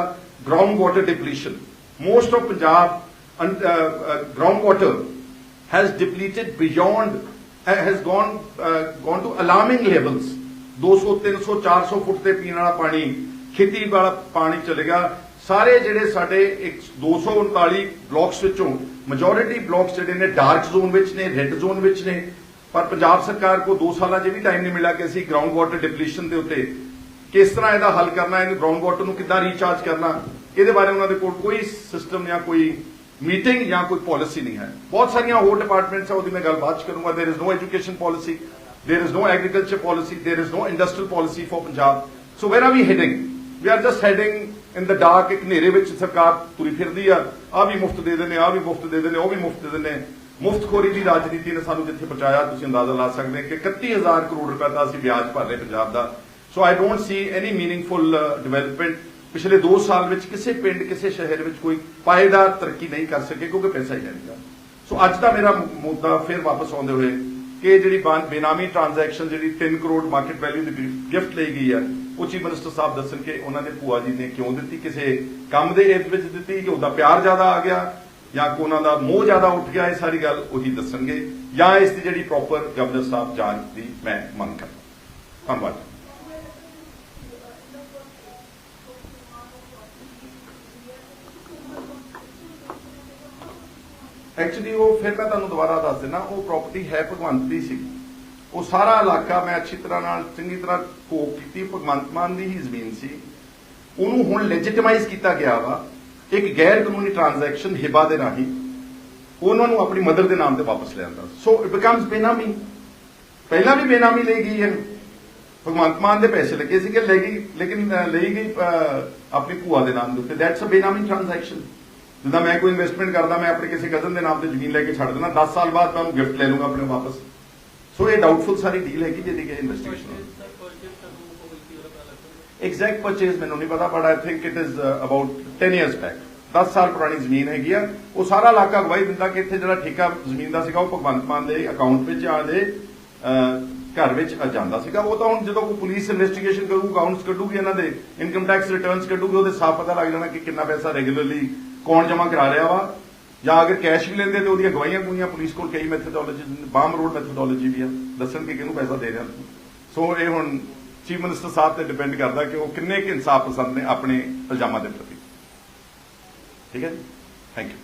ground water depletion most of Punjab ground water has depleted beyond uh, has gone uh, gone to 200 300 400 foot ਤੇ ਪੀਣ ਵਾਲਾ ਪਾਣੀ ਖੇਤੀ ਵਾਲਾ ਪਾਣੀ ਚਲੇ ਗਿਆ। ਸਾਰੇ ਜਿਹੜੇ ਸਾਡੇ 239 ਬਲਾਕਸ ਵਿੱਚੋਂ ਮੈਜੋਰਿਟੀ ਬਲਾਕਸ ਜਿਹੜੇ ਨੇ ਡਾਰਕ ਜ਼ੋਨ ਵਿੱਚ ਨੇ ਰੈੱਡ ਜ਼ੋਨ ਵਿੱਚ ਨੇ। ਪਰ ਪੰਜਾਬ ਸਰਕਾਰ ਕੋ 2 ਸਾਲਾਂ ਜੇ ਵੀ ਟਾਈਮ ਨਹੀਂ ਮਿਲਿਆ ਕਿ ਅਸੀਂ ਗਰਾਊਂਡ ਵਾਟਰ ਡਿਪਲੀਸ਼ਨ ਦੇ ਉੱਤੇ ਕਿਸ ਤਰ੍ਹਾਂ ਇਹਦਾ ਹੱਲ ਕਰਨਾ, ਇਹਨੂੰ ਗਰਾਊਂਡ ਵਾਟਰ ਨੂੰ ਕਿੱਦਾਂ ਰੀਚਾਰਜ ਕਰਨਾ, ਇਹਦੇ ਬਾਰੇ ਉਹਨਾਂ ਦੇ ਕੋਲ ਕੋਈ ਸਿਸਟਮ ਜਾਂ ਕੋਈ ਮੀਟਿੰਗ ਜਾਂ ਕੋਈ ਪਾਲਿਸੀ ਨਹੀਂ ਹੈ। ਬਹੁਤ ਸਾਰੀਆਂ ਹੋਰ ਡਿਪਾਰਟਮੈਂਟਸ ਆ, ਉਹਦੀ ਮੈਂ ਗੱਲਬਾਤ ਚ ਕਰੂੰਗਾ। There is no education policy there is no agriculture policy there is no industrial policy for Punjab. So where are we heading we are just heading in the dark ਇੱਕ ਹਨੇਰੇ ਵਿੱਚ ਸਰਕਾਰ ਤੁਰੀ ਫਿਰਦੀ ਆ। ਆ ਵੀ ਮੁਫਤ ਦੇ ਦਿੰਦੇ ਆ ਵੀ ਮੁਫਤ ਦੇ ਦਿੰਦੇ, ਉਹ ਵੀ ਮੁਫਤ ਦੇ ਦਿੰਦੇ। ਮੁਫਤਖੋਰੀ ਦੀ ਰਾਜਨੀਤੀ ਨੇ ਸਾਨੂੰ ਜਿੱਥੇ ਪਹੁੰਚਾਇਆ ਤੁਸੀਂ ਅੰਦਾਜ਼ਾ ਲਾ ਸਕਦੇ ਕਿ 31000 ਕਰੋੜ ਰੁਪਏ ਦਾ ਅਸੀਂ ਵਿਆਜ ਭਰ ਰਹੇ ਪੰਜਾਬ ਦਾ। So I don't see any meaningful development ਪਿਛਲੇ 2 ਸਾਲ ਵਿੱਚ ਕਿਸੇ ਪਿੰਡ, ਕਿਸੇ ਸ਼ਹਿਰ ਵਿੱਚ ਕੋਈ ਪਾਏਦਾਰ ਤਰੱਕੀ ਨਹੀਂ ਕਰ ਸਕੇ, ਕਿਉਂਕਿ ਪੈਸਾ ਹੀ ਨਹੀਂ ਸੋ ਅੱਜ ਦਾ ਮੇਰਾ ਮੁੱਦਾ ਫਿਰ ਵਾਪਸ ਆਉਂਦੇ ਹੋਏ ਕਿ ਜਿਹੜੀ ਬੇਨਾਮੀ ਟ੍ਰਾਂਜੈਕਸ਼ਨ ਜਿਹੜੀ 3 ਕਰੋੜ ਮਾਰਕੀਟ ਵੈਲਿਊ ਦੀ ਗਿਫਟ ਲਈ ਗਈ ਹੈ ਉਹ ਚੀਫ ਮਿਨਿਸਟਰ ਸਾਹਿਬ ਦੱਸਣ ਕਿ ਉਹਨਾਂ ਦੇ ਭੂਆ ਜੀ ਨੇ ਕਿਉਂ ਦਿੱਤੀ? ਕਿਸੇ ਕੰਮ ਦੇ ਏਤ ਵਿੱਚ ਦਿੱਤੀ ਕਿ ਉਹਦਾ ਪਿਆਰ ਜ਼ਿਆਦਾ ਆ ਗਿਆ ਜਾਂ ਕੋ ਉਹਨਾਂ ਦਾ ਮੋਹ ਜ਼ਿਆਦਾ ਉੱਠ ਗਿਆ? ਇਹ ਸਾਰੀ ਗੱਲ ਉਹੀ ਦੱਸਣਗੇ। ਜਾਂ ਇਸ ਦੀ ਜਿਹੜੀ ਪ੍ਰੋਪਰ ਗਵਰਨਰ ਸਾਹਿਬ ਜਾਂਚ ਦੀ ਮੈਂ ਮੰਗ ਕਰਦਾ ਧੰਨਵਾਦ ਐਕਚੁਅਲੀ ਉਹ ਫਿਰ ਮੈਂ ਤੁਹਾਨੂੰ ਦੁਬਾਰਾ ਦੱਸ ਦਿੰਦਾ, ਉਹ ਪ੍ਰਾਪਰਟੀ ਹੈ ਭਗਵੰਤ ਦੀ ਸੀ ਉਹ ਸਾਰਾ ਇਲਾਕਾ ਮੈਂ ਅੱਛੀ ਤਰ੍ਹਾਂ ਨਾਲ ਚੰਗੀ ਤਰ੍ਹਾਂ ਕੋਕ ਕੀਤੀ। ਭਗਵੰਤ ਮਾਨ ਦੀ ਹੀ ਜ਼ਮੀਨ ਸੀ। ਉਹਨੂੰ ਹੁਣ ਲੈਜੀਟਮਾਈਜ਼ ਕੀਤਾ ਗਿਆ ਵਾ। ਇੱਕ ਗੈਰ ਕਾਨੂੰਨੀ ਟ੍ਰਾਂਜੈਕਸ਼ਨ ਹਿਬਾ ਦੇ ਰਾਹੀਂ ਉਹਨਾਂ ਨੂੰ ਆਪਣੀ ਮਦਰ ਦੇ ਨਾਮ ਤੇ ਵਾਪਸ ਲਿਆਂਦਾ ਸੋ ਇਟ ਬਿਕਮਸ ਬੇਨਾਮੀ ਪਹਿਲਾਂ ਵੀ ਬੇਨਾਮੀ ਲਈ ਗਈ ਹੈ। ਭਗਵੰਤ ਮਾਨ ਦੇ ਪੈਸੇ ਲੱਗੇ ਸੀਗੇ ਲੈ ਗਈ ਲੇਕਿਨ ਲਈ ਗਈ ਅਹ, ਆਪਣੀ ਭੂਆ ਦੇ ਨਾਮ ਦੇ ਉੱਤੇ। ਦੈਟਸ ਅ ਬੇਨਾਮੀ ਟ੍ਰਾਂਜੈਕਸ਼ਨ ਜਿੱਦਾਂ ਮੈਂ ਕੋਈ ਇਨਵੈਸਟਮੈਂਟ ਕਰਦਾ ਮੈਂ ਆਪਣੇ ਕਿਸੇ ਕਜ਼ਨ ਦੇ ਨਾਮ ਤੇ ਜ਼ਮੀਨ ਲੈ ਕੇ ਛੱਡ ਦੇਣਾ 10 ਸਾਲ ਬਾਅਦ ਮੈਂ ਉਹਨੂੰ ਗਿਫਟ ਲੈ ਲੂੰਗਾ ਆਪਣੇ ਵਾਪਸ। ਸੋ ਇਹ ਡਾਊਟਫੁਲ ਸਾਰੀ ਡੀਲ ਹੈਗੀ ਜਿਹਦੀ ਕਿ ਇਨਵੈਸਟੀਗੇਸ਼ਨ ਐਗਜ਼ੈਕਟ ਪਰਚੇਸ ਮੈਨੂੰ ਨਹੀਂ ਪਤਾ but I think it is about 10 years back 10 ਸਾਲ ਪੁਰਾਣੀ ਜ਼ਮੀਨ ਹੈਗੀ ਆ ਉਹ ਸਾਰਾ ਇਲਾਕਾ ਗਵਾਹੀ ਦਿੰਦਾ ਕਿ ਇੱਥੇ ਜਿਹੜਾ ਠੇਕਾ ਜ਼ਮੀਨ ਦਾ ਸੀਗਾ ਉਹ ਭਗਵੰਤ ਮਾਨ ਦੇ ਅਕਾਊਂਟ ਵਿੱਚ ਆ ਘਰ ਵਿੱਚ ਜਾਂਦਾ ਸੀਗਾ ਉਹ ਤਾਂ ਹੁਣ ਜਦੋਂ ਕੋਈ ਪੁਲਿਸ ਇਨਵੈਸਟੀਗੇਸ਼ਨ ਕਰੂ ਅਕਾਊਂਟਸ ਕੱਢੂਗੀ ਇਹਨਾਂ ਦੇ ਇਨਕਮ ਟੈਕਸ ਰਿਟਰਨਸ ਕੱਢੂਗੀ ਉਹਦੇ ਸਾਫ਼ ਪਤਾ ਲੱਗ ਜਾਣਾ ਕਿ ਕਿੰਨਾ ਪੈਸਾ ਰੈਗੂਲਰਲੀ ਕੌਣ ਜਮ੍ਹਾਂ ਕਰਾ ਰਿਹਾ ਵਾ ਜਾਂ ਅਗਰ ਕੈਸ਼ ਵੀ ਲੈਂਦੇ ਤੇ ਉਹਦੀਆਂ ਗਵਾਹੀਆਂ ਗੁਈਆਂ ਪੁਲਿਸ ਕੋਲ, ਕਈ ਮੈਥੋਡੋਲੋਜੀ ਬਾਮ ਰੋਡ ਮੈਥੋਡੋਲੋਜੀ ਵੀ ਆ, ਦੱਸਣ ਕਿ ਕਿਹਨੂੰ ਪੈਸਾ ਦੇ ਰਿਹਾ। ਸੋ ਇਹ ਹੁਣ ਚੀਫ ਮਿਨਿਸਟਰ ਸਾਹਿਬ ਤੇ ਡਿਪੈਂਡ ਕਰਦਾ ਕਿ ਉਹ ਕਿੰਨੇ ਕੁ ਇਨਸਾਫ ਪਸੰਦ ਨੇ ਆਪਣੇ ਇਲਜ਼ਾਮਾਂ ਦੇ ਪ੍ਰਤੀ। ਠੀਕ ਹੈ ਜੀ? Thank you